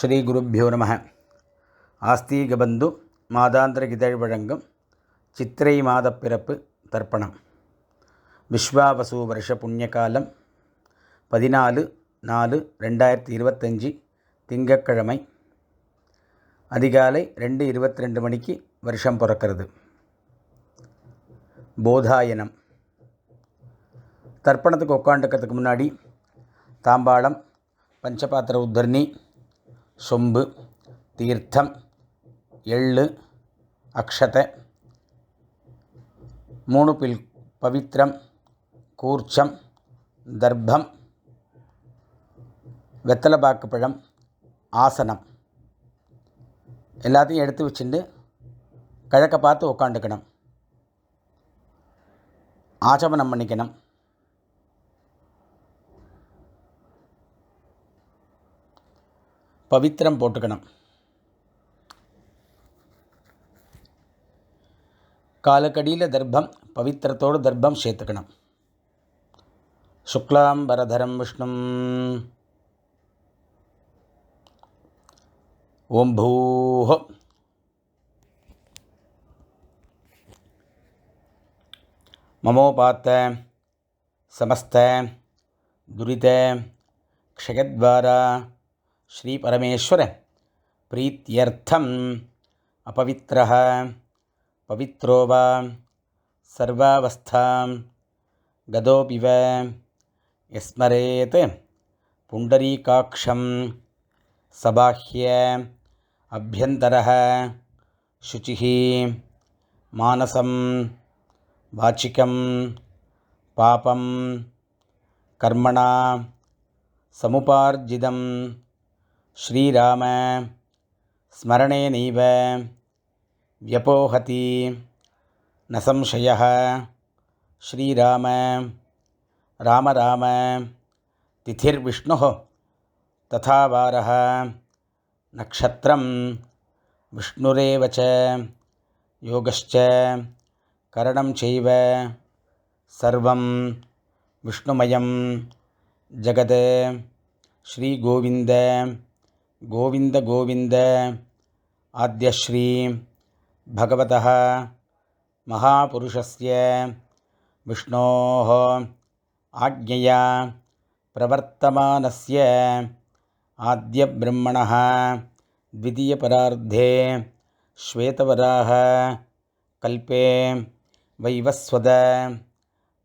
ஸ்ரீகுருப்போ நம. ஆஸ்தீகபந்து மாதாந்திர கிதழ் வழங்கும் சித்திரை மாதப்பிறப்பு தர்ப்பணம். விஸ்வாவசு வருஷ புண்ணியகாலம் பதினாலு நாலு ரெண்டாயிரத்தி இருபத்தஞ்சி திங்கக்கிழமை அதிகாலை ரெண்டு இருபத்தி ரெண்டு மணிக்கு வருஷம் பிறக்கிறது. போதாயனம். தர்ப்பணத்துக்கு உட்காந்துக்கிறதுக்கு முன்னாடி தாம்பாளம் பஞ்சபாத்திர உத்தர்ணி சொம்பு தீர்த்தம் எள்ளு அக்ஷதை மூணு பில் பவித்திரம் கூர்ச்சம் தர்ப்பம் வெத்தலைப்பாக்கு பழம் ஆசனம். எல்லாத்தையும் எடுத்து வச்சுட்டு கிழக்க பார்த்து உக்காண்டுக்கணும் ஆச்சமனம் பண்ணிக்கணும். பவித்திரம் போட்டுக்கணும். காலக்கடியில் தர்ப்பம் பவித்திரத்தோடு தர்ப்பம் சேர்த்துக்கணும். சுக்லாம்பரதரம் விஷ்ணும். ஓம் பூஹோ. மமோபாத்த சமஸ்த துரித க்ஷயத்வாரா श्रीपरमेश्वर प्रीत्यर्थम् अपवित्रः पवित्रो वा सर्वावस्थां गदोऽपि वा यस्मरेत्. पुण्डरीकाक्षं सबाह्य अभ्यन्तरः शुचिः मानसं वाचिकं पापं कर्मणा समुपार्जितं श्रीराम। स्मरणेनैव व्यपोहति। न संशयः। श्रीराम। राम राम। तिथिर्विष्णुः। तथा वारः नक्षत्रं विष्णुरेव च। योगश्च। करणं चैव। सर्वं विष्णुमयं। जगत्। श्रीगोविन्द गोविन्द गोविन्द। आद्यश्री भगवतः महापुरुषस्य विष्णोः आज्ञया प्रवर्तमानस्य आद्यब्रह्मणः द्वितीयपरार्धे श्वेतवराह कल्पे वैवस्वद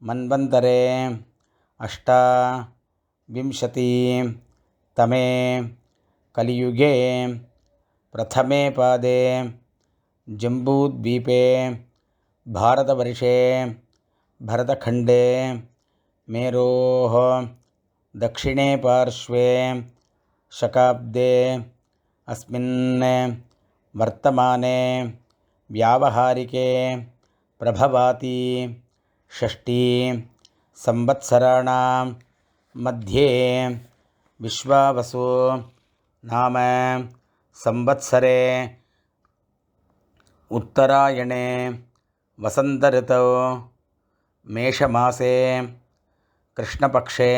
मन्वन्तरे अष्टा विंशति तमे कलियुगे प्रथमे पादे जम्बूद्वीपे भारतवर्षे भरतखण्डे मेरोः दक्षिणे पार्श्वे शकाब्दे अस्मिन् वर्तमाने व्यावहारिके प्रभवाति षष्ठी संवत्सराणां मध्ये विश्वावसु नाम संवत्सरे उत्तरायणे वसन्तऋतौ मेषमासे கிருஷ்ணபக்ஷே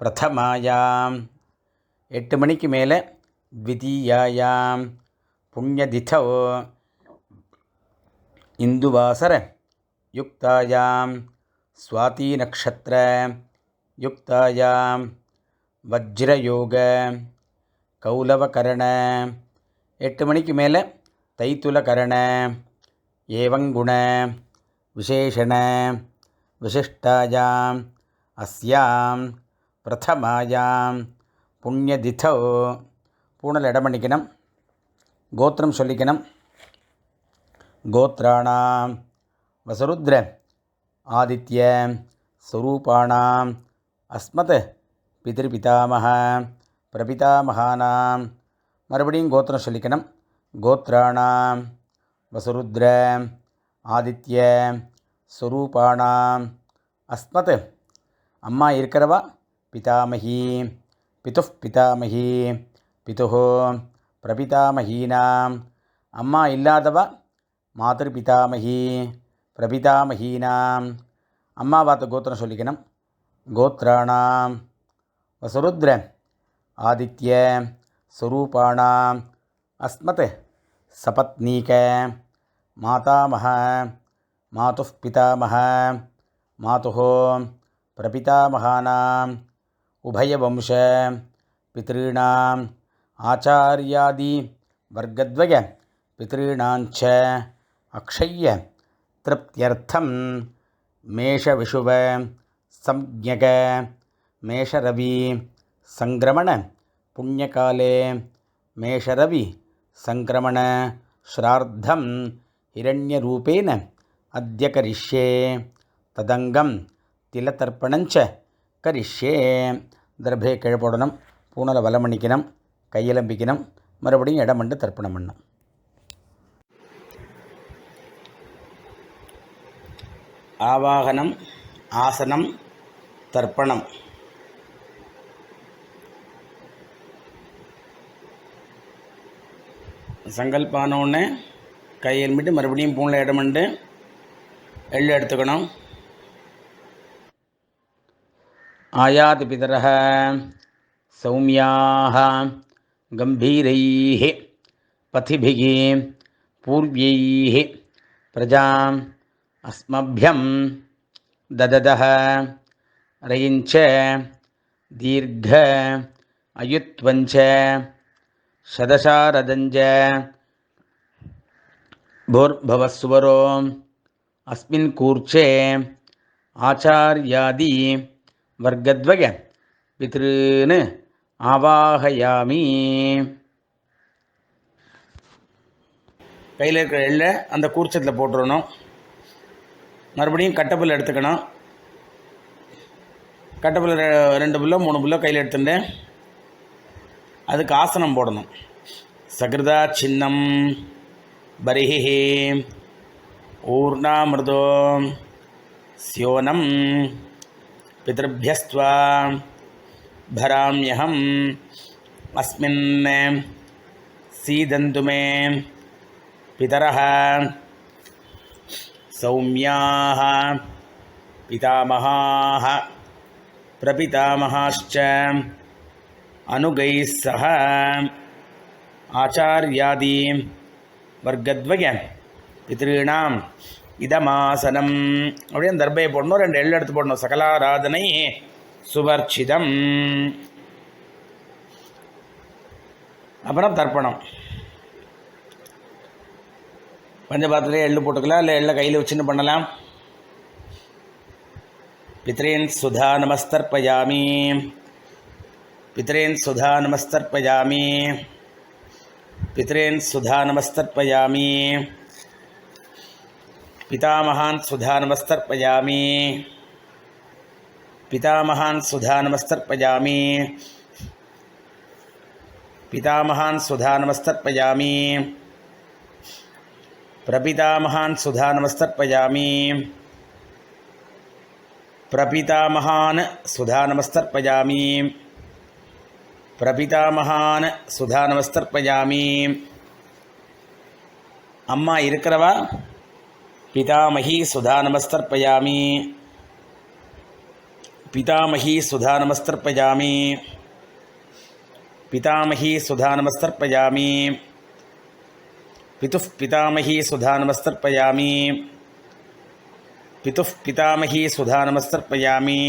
பிரதமாயாம் எட்டு மணிக்கு மேலே த்விதீயாயாம் புண்ணியதிதோ இந்துவாசர யுக்தாயாம் स्वाती नक्षत्र युक्तायां வஜ்ரயோக கௌலவகரண. எட்டு மணிக்கு மேலே தைத்துலகரண. ஏவங்குண. விசேஷண. விசிஷ்டாயாம் அஸ்யாம். பிரதமாயாம் புண்ணியதிதோ. பூனல் இடம் பண்ணிக்கணும் கோத்திரம் சொல்லிக்கணும். கோத்ராணாம். வசருத்ர. ஆதித்ய. ஸ்வரூபாணாம். அஸ்மத். பிதிருபிதாமக பிரபிதாமகானாம் மறுபடியும் கோத்திரம் சொல்லிக்கணும். கோத்ராணாம் வசுருத்ர ஆதித்ய ஸ்வரூபாணாம் அஸ்மத். அம்மா இருக்கிறவா? பிதாமகி பித்து பிதாமகி பிது பிரபிதாமகீனாம். அம்மா இல்லாதவா? மாதர் பிதாமகி பிரபிதாமகீனாம். அம்மா பார்த்த கோத்திரம் சொல்லிக்கணும். கோத்ராணாம் வசுருத்ர. ஆதித்ய ஸ்வரூபாணாம் அஸ்மத் சபத்னீக மாதாமக மாதுः பிதாமக மாதுः பிரபிதாமகானாம் உபயவம்ச பிதॄணாம் ஆச்சாரியாதி வர்க்கத்வய பிதॄணாஞ்ச அக்ஷய திருப்தியர்த்தம். மேஷவிஷுவ சம்யக மேஷரவி சங்கிரமண புண்ணியகாலே மேஷரவி சங்கிரமண ஸ்ரார்த்தம் ஹிரண்யரூபேன அத்திய கரிஷ்யே ததங்கம் திலத்தர்ப்பணஞ்ச கரிஷ்யே. திரபே கிழப்போடணும் பூனலை வலமணிக்கணும் கையலம்பிக்கணும் மறுபடியும் இடம் தர்ப்பணம் பண்ணும் ஆவாகனம் ஆசனம் தர்ப்பணம். சங்கல்பான உடனே கை எலும்பிட்டு மறுபடியும் பூனில் இடம் பண்ணிட்டு எள்ளு எடுத்துக்கணும் आयाति पितरः सौम्याः गम्भीरैः पथिभिः पूर्व्यैः प्रजाम् अस्मभ्यं दददः रयिञ्च दीर्घ अयुत्वञ्च शदशारदञ्च भूर्भवस्वरो अस्मिन् कूर्चे आचार्यादि வர்க்கத்வய பித்ருன்னு ஆவாகயாமி கையில் இருக்கிற எள்ளை அந்த கூர்ச்சத்தில் போட்டுடணும் மறுபடியும் கட்டப்புல் எடுத்துக்கணும் கட்டப்புல் ரெண்டு புல்லோ மூணு புல்லோ கையில் எடுத்துட்டு அதுக்கு ஆசனம் போடணும் சகிருதா சின்னம் பரிஹி ஊர்ணாமிருதோ ஸ்யோனம் पितृभ्यस्त्वा भराम्यहम् अस्मिन् सीदन्तु मे पितरः सौम्याः पितामहाः प्रपितामहाश्च அனுகை சக ஆச்சாரியாதி வர்க்கத்வய பித்ருணாம் இதமாசனம். அப்படின்னு தர்பையை போடணும் ரெண்டு எள்ளு எடுத்து போடணும். சகலாராதனை சுவர்ச்சிதம். அப்புறம் தர்ப்பணம். பஞ்சபாத்திரத்தில் எள்ளு போட்டுக்கலாம் இல்லை எள்ளை கையில் வச்சுன்னு பண்ணலாம். பித்ரேன் சுதா நமஸ்தர்பயாமி पितरेन् सुधा नमस्तर्पयामि। पितरेन् सुधा नमस्तर्पया पितामहान् सुधा नमस्तर्पयामि। पितामहान् सुधा नमस्तर्पया पितामहान् सुधा नमस्तर्पया प्रपितामहान् सुधा नमस्तर्पयामि। प्रपितामहान् सुधा नमस्तर्पयामि। பிரபிதாமகான் சுதா நமஸ்தர்ப்பயாமி அம்மா இருக்கிறவா पितामही सुधा नमस्तर्पयामि पितामही सुधा नमस्तर्पयामि पितामही सुधा नमस्तर्पयामि पितुः पितामही सुधा नमस्तर्पयामि पितुः पितामही सुधा नमस्तर्पयामि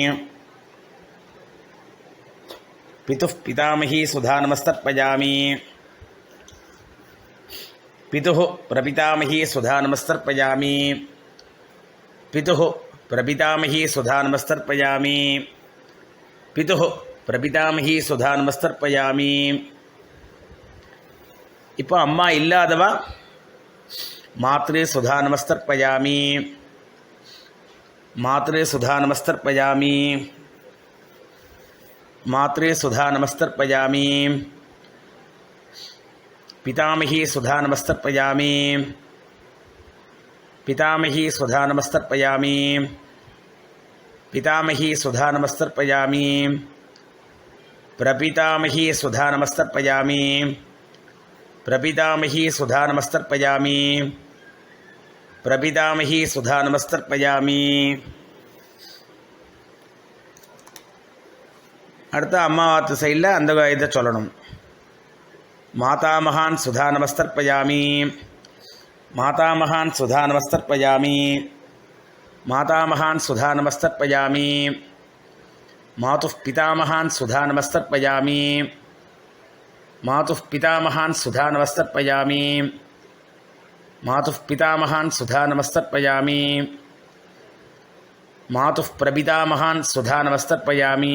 பிதுः பிதாமகி சுதா நமஸ்தர்ப்பயாமி பிதுः பிரபிதாமகி சுதா நமஸ்தர்ப்பயாமி பிதுः பிரபிதாமகி சுதா நமஸ்தர்ப்பயாமி பிதுः பிரபிதாமகி சுதா நமஸ்தர்ப்பயாமி இப்போ அம்மா இல்லாதவா மாத்ரு சுதா நமஸ்தர்ப்பயாமி மாத்ரு சுதா நமஸ்தர்ப்பயாமி मात्रे सुधा नमस्तर्पयामी। पितामही सुधा नमस्तर्पयामी। पितामही सुधा नमस्तर्पयामी। पितामही सुधा नमस्तर्पयामी। प्रपितामही सुधा नमस्तर्पयामी। प्रपितामही सुधा नमस्तर्पयामी। प्रपितामही सुधा नमस्तर्पयामी। அடுத்து அம்மாவாத்து சைடில் அந்த இதை சொல்லணும். மாதாமகான் சுதா நமஸ்தர்ப்பயாமி மாதாமகான் சுதா நமஸ்தர்ப்பயாமி மாதாமகான் சுதா நமஸ்தர்ப்பயாமி மாது பிதாமகான் சுதா நமஸ்தர்ப்பயாமி மாது பிதாமகான் சுதா நமஸ்தர்ப்பயாமி மாது பிதாமகான் சுதா நமஸ்தர்ப்பயாமி மாது பிரபிதாமகான் சுதா நமஸ்தர்ப்பயாமி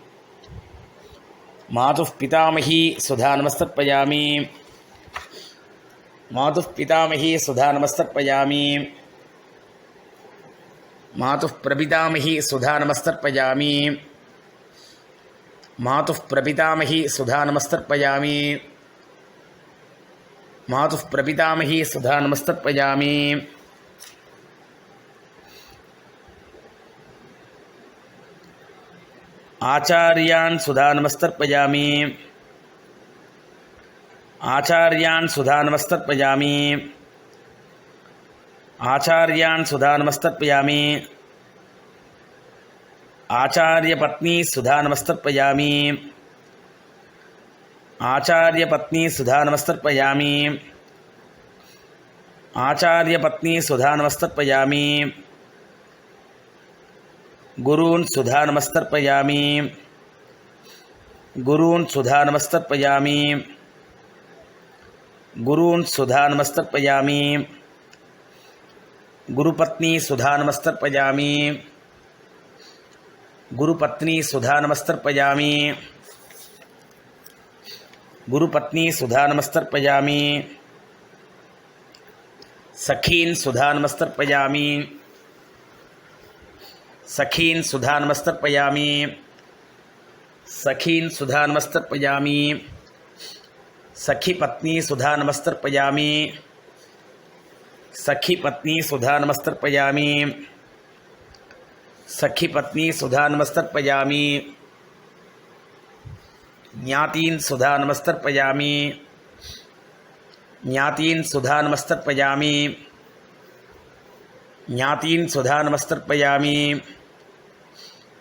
मातु पितामही सुधा नमस्तर्पयामि। मातु पितामही सुधा नमस्तर्पयामि। मातु प्रपितामही सुधा नमस्तर्पयामि। मातु प्रपितामही सुधा नमस्तर्पयामि। मातु प्रपितामही सुधा नमस्तर्पयामि। आचार्यान् सुधानमस्तर्पयामि। आचार्यान् सुधानमस्तर्पयामि। आचार्यान् सुधानमस्तर्पयामि। आचार्यपत्नी सुधानमस्तर्पयामि। आचार्यपत्नी सुधानमस्तर्पयामि। आचार्यपत्नी सुधानमस्तर्पयामि। गुरून् सुधानमस्तर्पयामि। गुरून् सुधानमस्तर्पयामि। गुरून् सुधानमस्तर्पयामि। गुरुपत्नी सुधानमस्तर्पयामि। गुरुपत्नी सुधानमस्तर्पयामि। गुरुपत्नी सुधानमस्तर्पयामि। सखीन् सुधानमस्तर्पयामि। सखीन् सुधानमस्तर्पयामि सखीन् सुधानमस्तर्पयामि सखीपत्नी सुधानमस्तर्पयामि सखीपत्नी सुधानमस्तर्पयामि सखीपत्नी सुधानमस्तर्पयामि ज्ञातीन् सुधानमस्तर्पयामि ज्ञातीन् सुधानमस्तर्पयामि ज्ञातीन् सुधानमस्तर्पयामि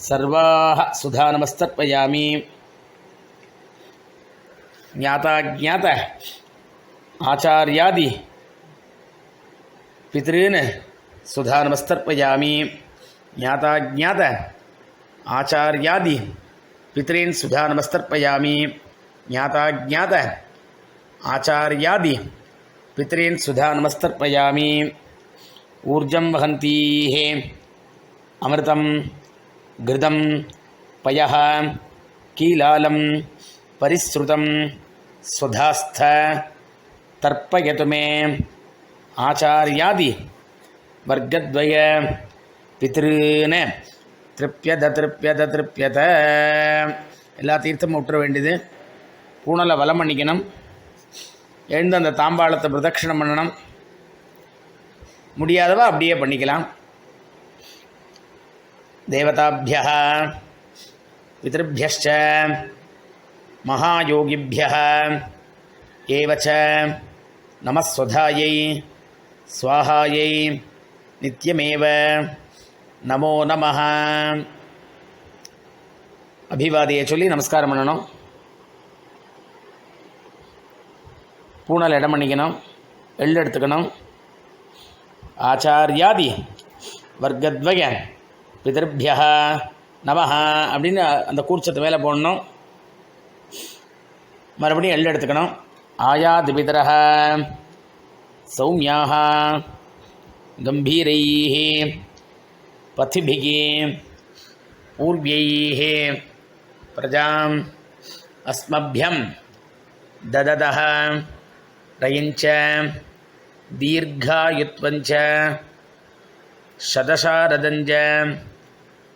सर्वाः सुधानमस्तर्पयामि ज्ञाताज्ञात आचार्यादि, पितॄन् सुधानमस्तर्पयामि ज्ञाताज्ञात आचार्यादि, पितॄन् सुधानमस्तर्पयामि ज्ञाताज्ञात आचार्यादि, पितॄन् सुधानमस्तर्पयामि ऊर्जं वहन्तीः अमृतं கிருதம் பய கீலாலம் பரிஸ்ருதம் சுதாஸ்த தர்ப்பயதுமே ஆச்சாரியாதி வர்க்கத்வய பித்ருன. திருப்யத திருப்பியத திருப்யத. எல்லா தீர்த்தமும் விட்டுற வேண்டியது. பூனலை வலம் பண்ணிக்கணும். எழுந்து அந்த தாம்பாளத்தை பிரதட்சிணம் பண்ணணும். முடியாதவா அப்படியே பண்ணிக்கலாம். தேவதாபிய பிதபியச்ச மகாயோகிபிய ஏவச்ச நமஸ்வதாயை ஸ்வாஹாயை நித்யமேவ நமோ நம அபிவாதியை சொல்லி நமஸ்காரம் பண்ணணும் பூனல் இடம் பண்ணிக்கணும் எள் எடுத்துக்கணும் ஆச்சாரியாதி வர்க்கத்வய பிதர்பியா நமஹா அப்படின்னு அந்த கூர்ச்சத்தை மேலே போடணும். மறுபடியும் எள் எடுத்துக்கணும். ஆயாது பிதரஹ சௌமியாக கம்பீரை பத்திபிகி ஊர்வியை பிரஜாம் அஸ்மபியம் ததத ரயிஞ்ச தீர்காயுத்வஞ்ச சதசாரதஞ்ச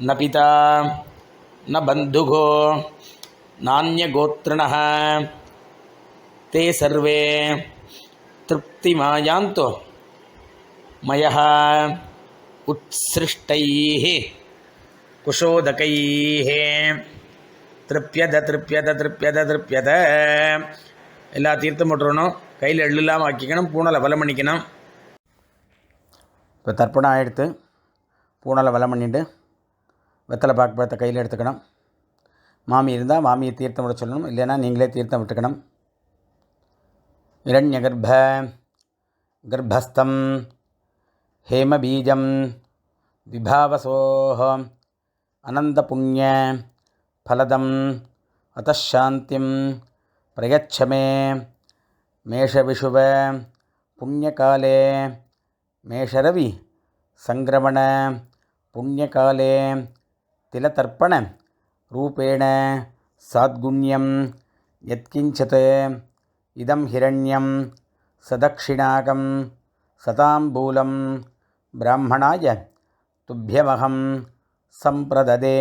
ந பிதா ந பந்துகோ நானியகோத்திரண தே சர்வே திருப்திமாயாந்தோ मयः उत्सृष्टैः कुशोदकैः திருப்பியத திருப்பியத திருப்பியத திருப்பியத எல்லா தீர்த்தம் போட்டுருணும் கையில் எள்ளு இல்லாமல் ஆக்கிக்கணும் பூனலை வலம் பண்ணிக்கணும் இப்போ தர்ப்பணம் ஆகிடுத்து பூனலை வலம் பண்ணிட்டு வெத்தலை பாக்கு பழத்தை கையில் எடுத்துக்கணும். மாமி இருந்தால் மாமியை தீர்த்தம் விட சொல்லணும். இல்லைன்னா நீங்களே தீர்த்தம் விட்டுக்கணும். இரண்ய கர்ப்ப கர்ப்பஸ்தம் ஹேமபீஜம் விபாவசோஹ அனந்தபுண்ணிய ஃபலதம் அத்தாந்திம் பிரயச்சமே மேஷவிஷுவ புண்ணியகாலே மேஷரவி சங்கிரமண புண்ணியகாலே पुण्यकाले तिलतर्पणरूपेण साद्गुण्यं यत्किञ्चित् इदं हिरण्यं सदक्षिणाकं सताम्बूलं ब्राह्मणाय துப்பியமகம் சம்பிரததே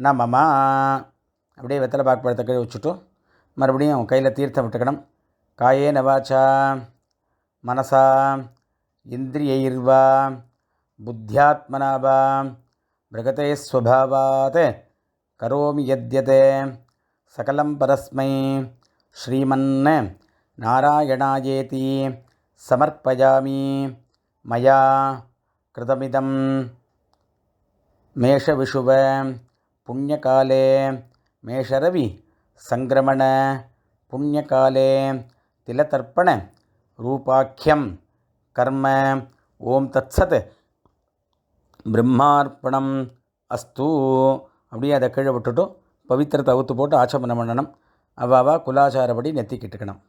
ந மம அப்படியே வெத்தலை பாக்கு பழத்தை கீழே வச்சுட்டு மறுபடியும் கையில் தீர்த்தம் விட்டுக்கணும் காயேன வாச்சா மனசா இந்திரியைர்வா புத்தியாத்மனா மிருகத்தை ஸ்வபாவாத் கரோமி யத்யதே சகலம் பரஸ்மை ஸ்ரீமன் நாராயணாயேதி சமர்ப்பயாமி மயா கிருதமிதம் மேஷவிஷுவ புண்ணியகாலே மேஷரவி சங்கிரமண புண்ணியகாலே திலதர்ப்பண ரூபாக்கியம் கர்ம ஓம் தத்சத் பிரம்மார்ப்பணம் அஸ்து அப்படியே அதை கீழே விட்டுட்டு பவித்திரத்தை அவுத்து போட்டு ஆச்சமனம் பண்ணணும். அவாவா குலாச்சாரப்படி நெத்திக்கிட்டுக்கணும்.